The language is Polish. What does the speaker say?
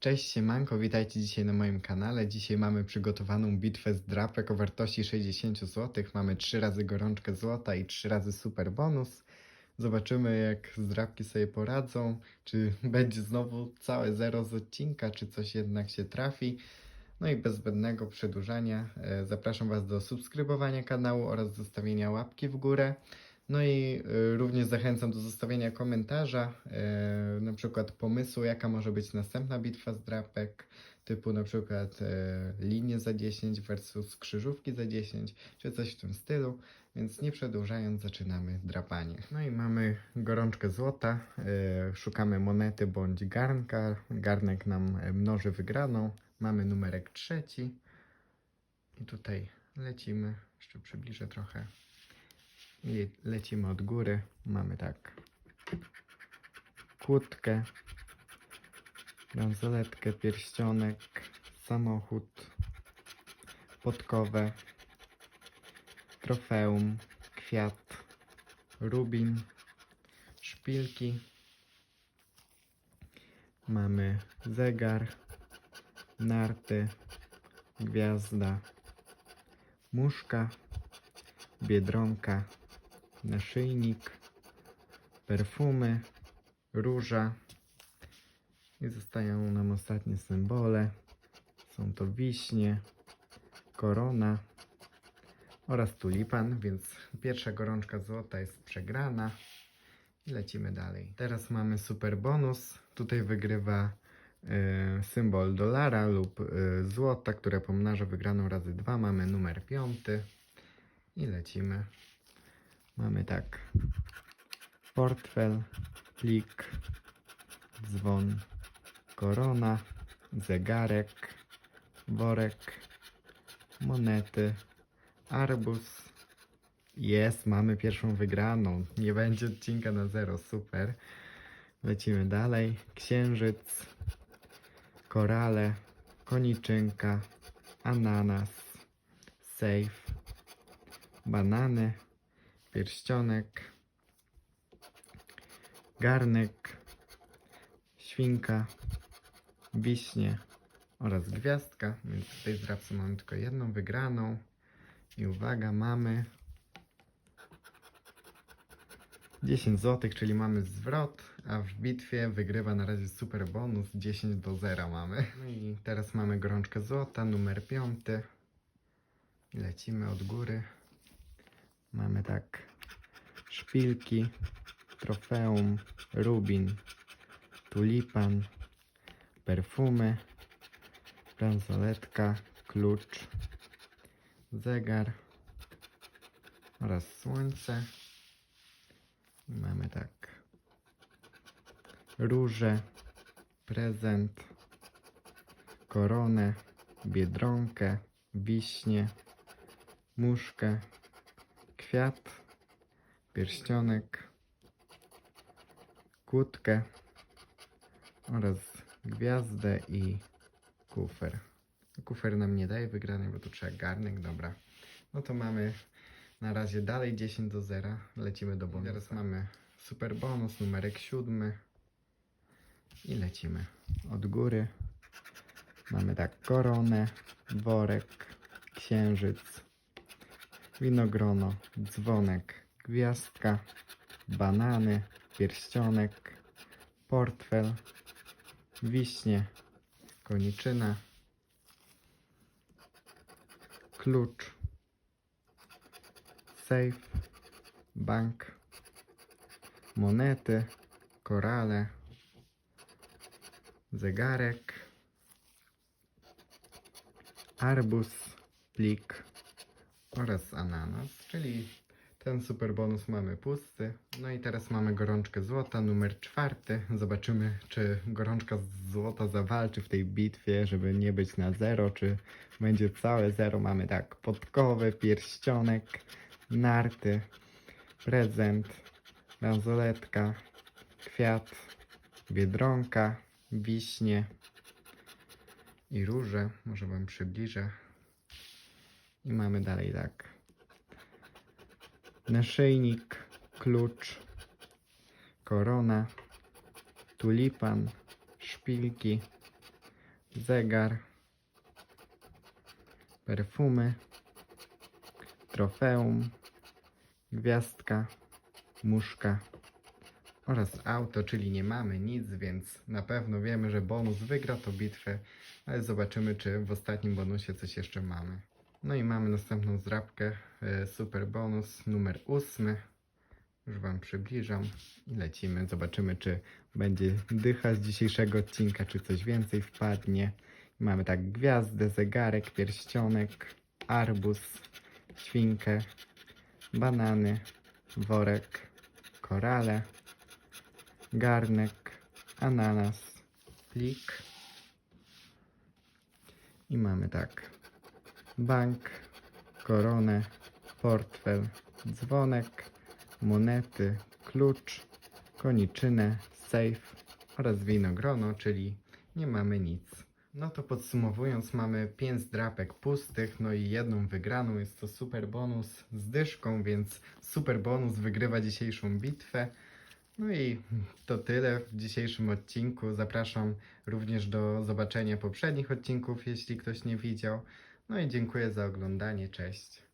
Cześć siemanko, witajcie dzisiaj na moim kanale. Dzisiaj mamy przygotowaną bitwę z drapek o wartości 60 zł. Mamy 3 razy gorączkę złota i 3 razy super bonus. Zobaczymy jak zdrapki sobie poradzą, czy będzie znowu całe zero z odcinka, czy coś jednak się trafi. No i bez zbędnego przedłużania e, zapraszam Was do subskrybowania kanału oraz zostawienia łapki w górę. No i y, również zachęcam do zostawienia komentarza, y, na przykład pomysłu, jaka może być następna bitwa z drapek, typu na przykład y, linie za 10 versus krzyżówki za 10, czy coś w tym stylu. Więc nie przedłużając, zaczynamy drapanie. No i mamy gorączkę złota, szukamy monety bądź garnka. Garnek nam mnoży wygraną. Mamy numerek trzeci. I tutaj lecimy, jeszcze przybliżę trochę. I lecimy od góry. Mamy tak kłódkę, bransoletkę, pierścionek, samochód, podkowę, trofeum, kwiat, rubin, szpilki. Mamy zegar, narty, gwiazda, muszka, biedronka, naszyjnik, perfumy, róża i zostają nam ostatnie symbole. Są to wiśnie, korona oraz tulipan, więc pierwsza gorączka złota jest przegrana i lecimy dalej. Teraz mamy super bonus. Tutaj wygrywa e, symbol dolara lub e, złota, które pomnaża wygraną razy dwa. Mamy numer piąty i lecimy. Mamy tak. Portfel, plik, dzwon, korona, zegarek, worek, monety, arbuz. Jest, mamy pierwszą wygraną. Nie będzie odcinka na zero, super. Lecimy dalej. Księżyc, korale, koniczynka, ananas, safe, banany, pierścionek, garnek, świnka, wiśnie oraz gwiazdka. Więc w tej zdrabce mamy tylko jedną wygraną. I uwaga, mamy 10 zł, czyli mamy zwrot, a w bitwie wygrywa na razie super bonus 10 do 0 mamy. No i teraz mamy gorączkę złota, numer 5. Lecimy od góry. Mamy tak szpilki, trofeum, rubin, tulipan, perfumy, bransoletka, klucz, zegar oraz słońce. Mamy tak róże, prezent, koronę, biedronkę, wiśnie, muszkę, kwiat, pierścionek, kłódkę oraz gwiazdę i kufer. Kufer nam nie daje wygranej, bo tu trzeba garnek, dobra. No to mamy na razie dalej 10 do 0. Lecimy do bonusa. Teraz mamy super bonus, numerek siódmy. I lecimy od góry. Mamy tak koronę, worek, księżyc, winogrono, dzwonek, gwiazdka, banany, pierścionek, portfel, wiśnie, koniczyna, klucz, safe, bank, monety, korale, zegarek, arbuz, plik oraz ananas, czyli ten super bonus mamy pusty. No i teraz mamy gorączkę złota, numer czwarty. Zobaczymy, czy gorączka złota zawalczy w tej bitwie, żeby nie być na zero, czy będzie całe zero. Mamy tak, podkowy, pierścionek, narty, prezent, bransoletka, kwiat, biedronka, wiśnie i róże. Może wam przybliżę. I mamy dalej tak. Naszyjnik, klucz, korona, tulipan, szpilki, zegar, perfumy, trofeum, gwiazdka, muszka oraz auto, czyli nie mamy nic, więc na pewno wiemy, że bonus wygra tą bitwę, ale zobaczymy, czy w ostatnim bonusie coś jeszcze mamy. No i mamy następną zdrabkę, e, super bonus numer ósmy. Już Wam przybliżam i lecimy. Zobaczymy, czy będzie dycha z dzisiejszego odcinka, czy coś więcej wpadnie. Mamy tak gwiazdę, zegarek, pierścionek, arbuz, świnkę, banany, worek, korale, garnek, ananas, plik. I mamy tak bank, koronę, portfel, dzwonek, monety, klucz, koniczynę, safe oraz winogrono, czyli nie mamy nic. No to podsumowując, mamy 5 drapek pustych, no i jedną wygraną. Jest to super bonus z dyszką, więc super bonus wygrywa dzisiejszą bitwę. No i to tyle w dzisiejszym odcinku. Zapraszam również do zobaczenia poprzednich odcinków, jeśli ktoś nie widział. No i dziękuję za oglądanie. Cześć.